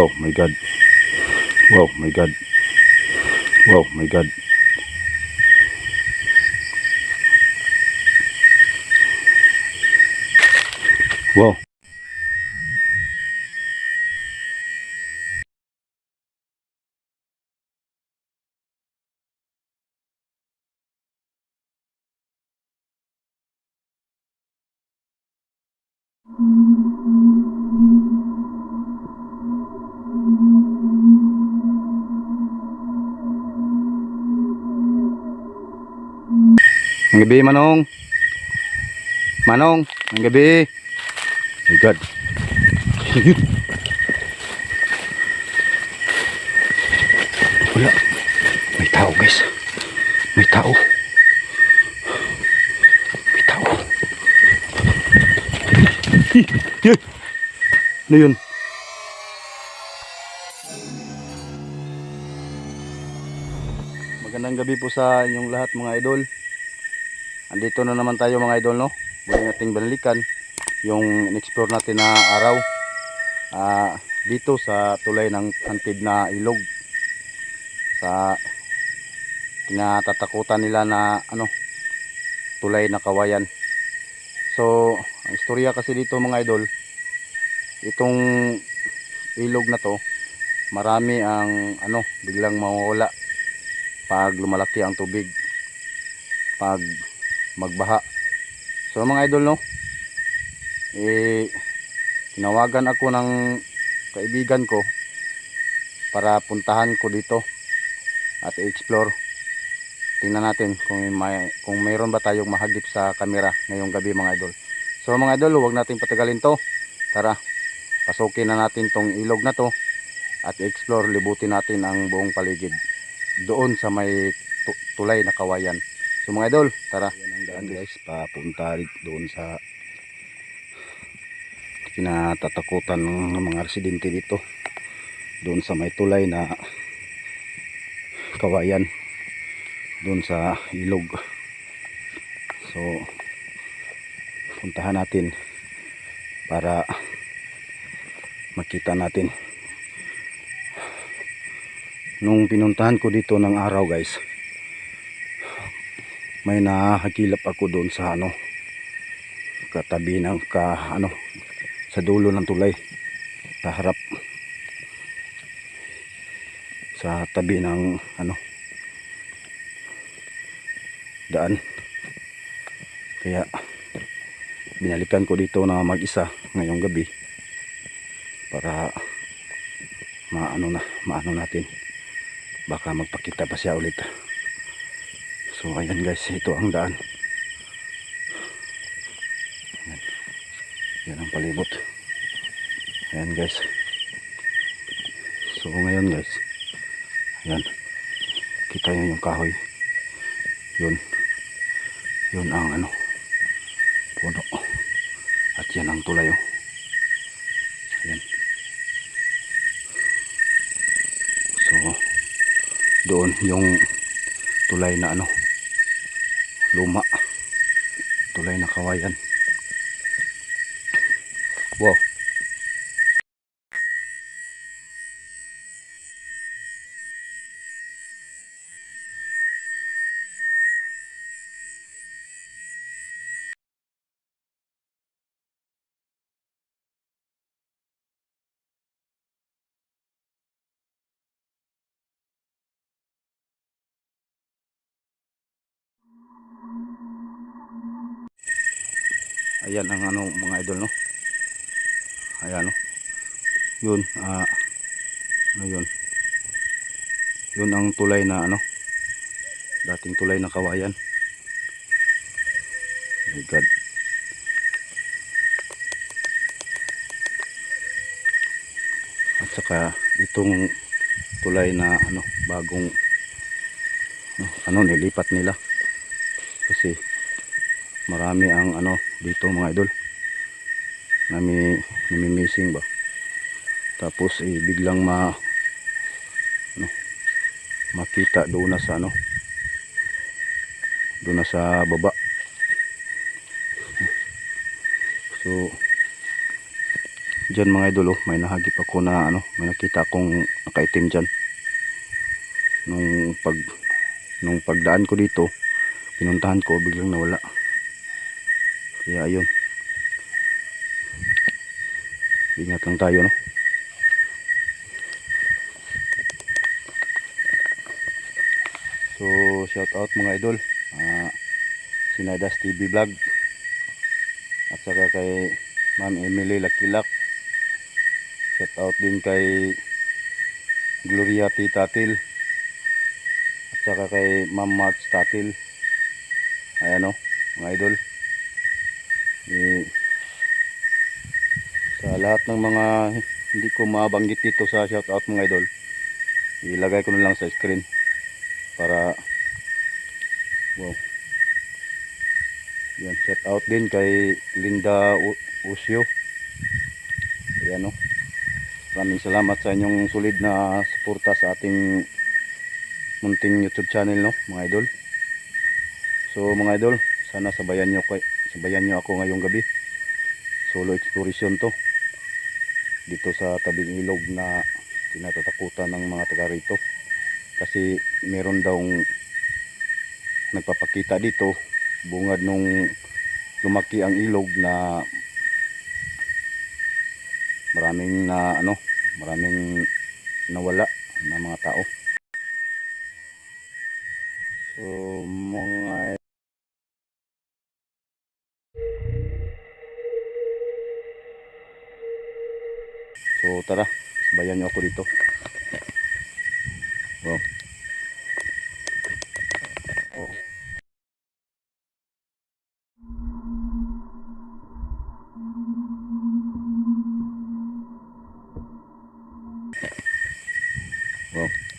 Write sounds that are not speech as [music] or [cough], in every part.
Wow, my God. Wow, my God. Wow, my God. Wow. Ang gabi, Manong. Manong, ang gabi. My God. [laughs] Wala. May tao, guys. May tao. May tao. Hi. Ano yun? Magandang gabi po sa inyong lahat mga idol. Andito na naman tayo mga idol no. Muli nating balikan yung in-explore natin na araw. Ah, dito sa tulay ng hantid na ilog. Sa tinatatakutan nila na ano tulay na kawayan. So, ang istorya kasi dito mga idol, itong ilog na to, marami ang ano, biglang mawawala pag lumalaki ang tubig. Pag magbaha. So mga idol no, eh tinawagan ako ng kaibigan ko para puntahan ko dito at i-explore. Tingnan natin kung may kung mayroon ba tayong mahagip sa kamera ngayong gabi mga idol. So mga idol, huwag nating patagalin to. Tara, pasukin na natin tong ilog na to at i-explore, libutin natin ang buong paligid doon sa may tu- tulay na kawayan. So mga idol, tara. Daan guys, papunta rin doon sa kinatatakutan ng mga residente dito. Doon sa may tulay na kawayan. Doon sa ilog. So, puntahan natin para makita natin nung pinuntahan ko dito ng araw guys may nakakilap ako doon sa ano katabi ng ka ano sa dulo ng tulay sa harap sa tabi ng ano daan. Kaya binalikan ko dito na mag-isa ngayong gabi para maano na maano natin. Baka magpakita pa siya ulit so ayan guys ito ang daan. Ayan, yan ang palibot. Ayan guys. So ngayon guys ayan. Kita nyo yung kahoy. Yun. Yun ang ano puno. At yan ang tulay oh. ayan. So doon yung tulay na ano luma. Tulay na kawayan. Wow ayan ang ano mga idol no? Ayan no? Yun ah ano yun? Yun ang tulay na ano? Dating tulay na kawayan. My god. At saka itong tulay na ano bagong ano nilipat nila. Kasi marami ang ano dito mga idol nami namimissing ba tapos eh, biglang ma ano, makita doon na sa ano doon na sa baba so Diyan mga idol, oh, may nahagip ako na ano, may nakita akong nakaitim diyan. Nung pag nung pagdaan ko dito, pinuntahan ko biglang nawala. Kaya ayun. Ingat lang tayo no. So, shout out mga idol. Ah, Sinadas TV Vlog. At saka kay Ma'am Emily Lakilak. Shout out din kay Gloria T. Tatil. At saka kay Ma'am March Tatil. Ayan o, mga idol. Eh, sa lahat ng mga hindi ko mabanggit dito sa shout out mga idol, ilagay ko na lang sa screen para wow. Yan shout out din kay Linda U- Usio. Ayan o maraming salamat sa inyong solid na suporta sa ating munting youtube channel no mga idol. So mga idol sana sabayan nyo, kay, sabayan nyo ako ngayong gabi. Solo exploration to. Dito sa tabing ilog na tinatatakutan ng mga taga rito. Kasi meron daw nagpapakita dito bungad nung lumaki ang ilog na maraming na ano maraming nawala na mga tao. So mga tara sabayan nyo ako dito wow oh. Wow.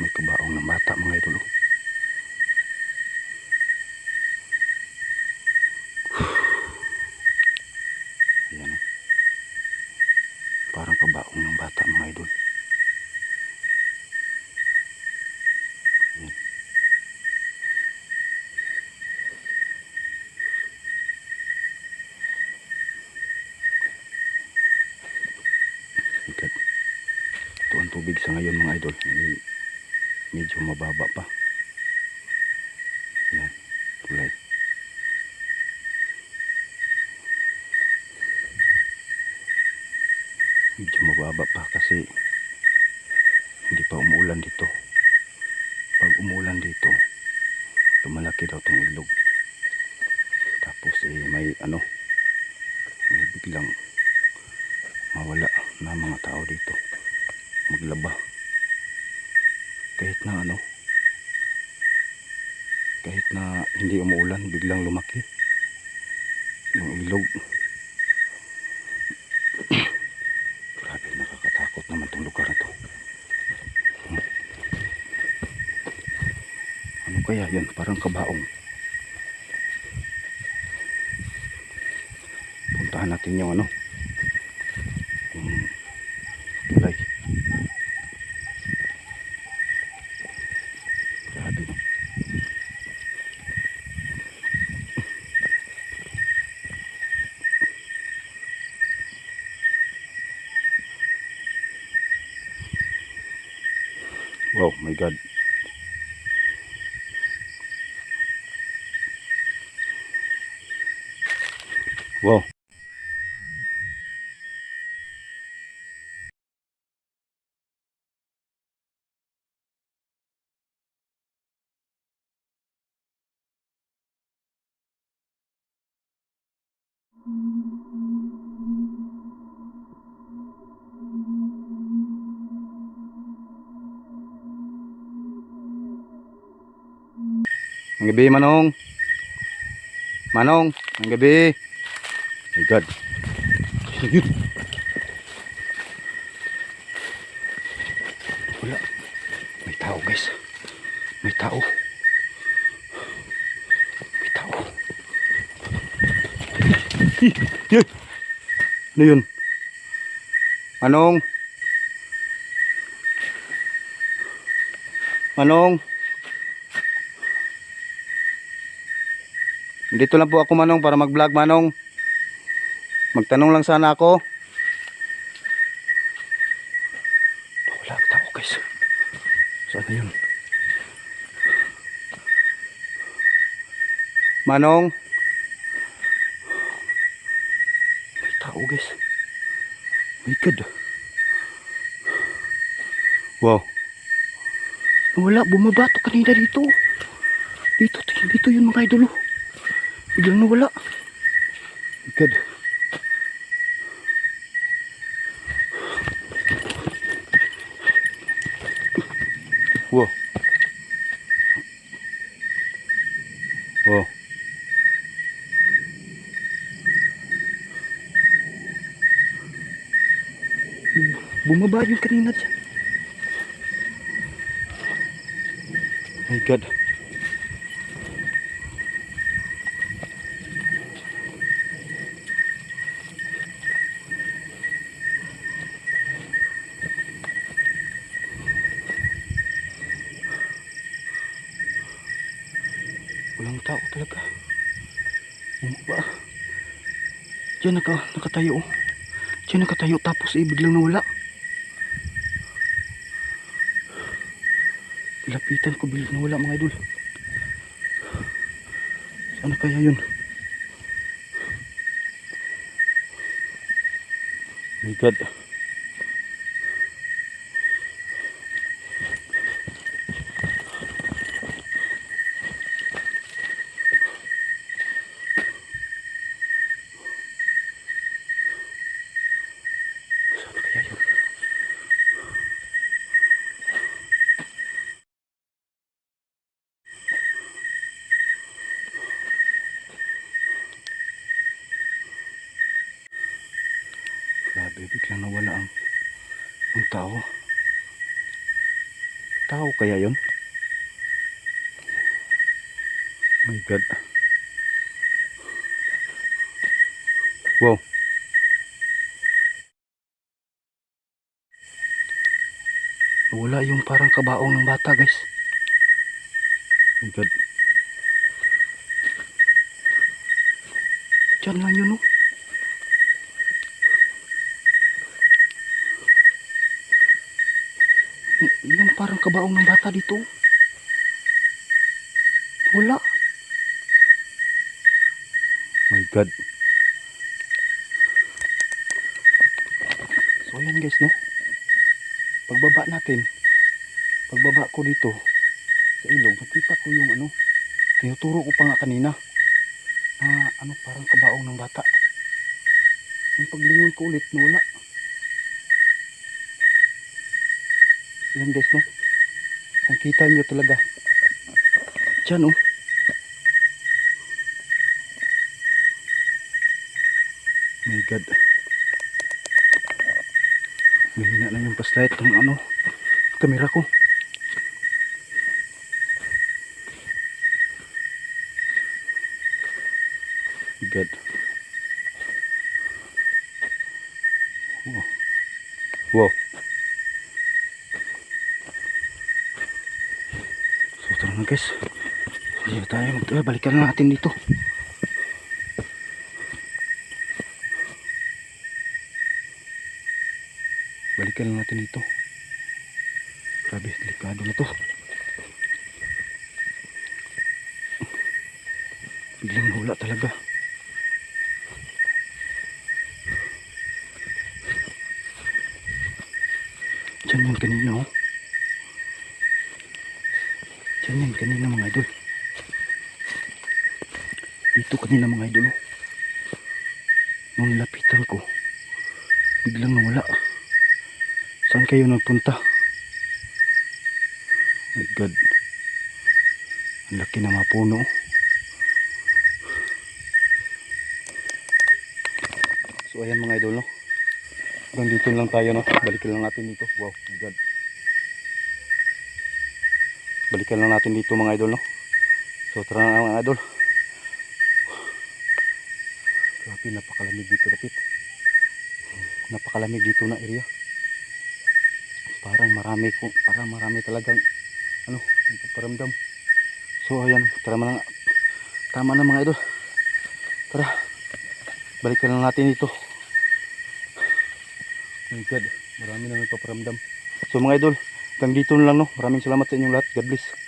May kabaong ng bata mga [sighs] idol. Ayan. Parang kabaong ng bata mga idol. Ayan. Ikat. Ito ang tubig sa ngayon mga idol. Medyo mababa pa. Yan. Tulay. Medyo mababa pa kasi hindi pa umuulan dito. Pag umuulan dito, lumalaki daw itong ilog. Tapos eh, may ano, may biglang mawala na mga tao dito maglaba kahit na ano. Kahit na hindi umuulan biglang lumaki. Yung ilog. [clears throat] Grabe nakakatakot naman tong lugar na to. Ano kaya yan parang kabaong. Puntahan natin yung ano my God. Wow. Mm-hmm. Ang gabi, Manong. Manong, ang gabi. My God. Ayun. Wala. May tao, guys. May tao. May tao. Yun. Ano yun? Manong. Manong. Dito lang po ako manong para mag-vlog manong. Magtanong lang sana ako. Wala ang tao guys. Saan na yun? Manong. May tao guys. My God. Wow. Wala, bumabato kanina dito. Dito, dito yun mga idolo. Biglang nawala. God. Wow. Wow. Bumaba yun kanina dyan. My God. Walang tao talaga. Bumaba. Diyan naka, nakatayo. Diyan nakatayo tapos eh, biglang nawala. Lapitan ko biglang nawala mga idol. Sana kaya yun? My God. Sana kaya yun? Grabe, biglang nawala ang, ang tao. Tao kaya yon? My God. Wow. Wala yung parang kabaong ng bata, guys. My God. Diyan lang yun, oh. Y- yung parang kabaong ng bata dito. Wala. My God. So ayan guys no. Pagbaba natin. Pagbaba ko dito sa ilog, nakita ko yung ano. Tinuturo ko pa nga kanina. Na ano parang kabaong ng bata. Yung paglingon ko ulit, wala. Yan guys, no? Nakita nyo talaga. Diyan, oh. My God. Mahina na yung flashlight ng ano, kamera ko. God. Wow. Wow. Na guys. Na tayo magtala. Balikan na natin dito. Balikan na natin dito. Grabe, delikado na to. Biglang nawala talaga. Diyan yan kanina oh. Diyan yan kanina mga idol. Dito kanina mga idol oh. Nung lapitan ko, biglang nawala. Saan kayo nagpunta? My God. Ang laki ng mga puno. So ayan mga idol no. Dito lang tayo no. Balikan lang natin dito. Wow, my God. Balikan lang natin dito mga idol no. So tara na mga idol. Grabe napakalamig dito dapit. Napakalamig dito na area. Parang marami ko, parang marami talagang ano, nagpaparamdam. So ayan, tara na. Tama na mga idol. Tara. Balikan lang natin dito. Oh my God, marami na nagpaparamdam. So mga idol, hanggang dito na lang no. Maraming salamat sa inyong lahat. God bless.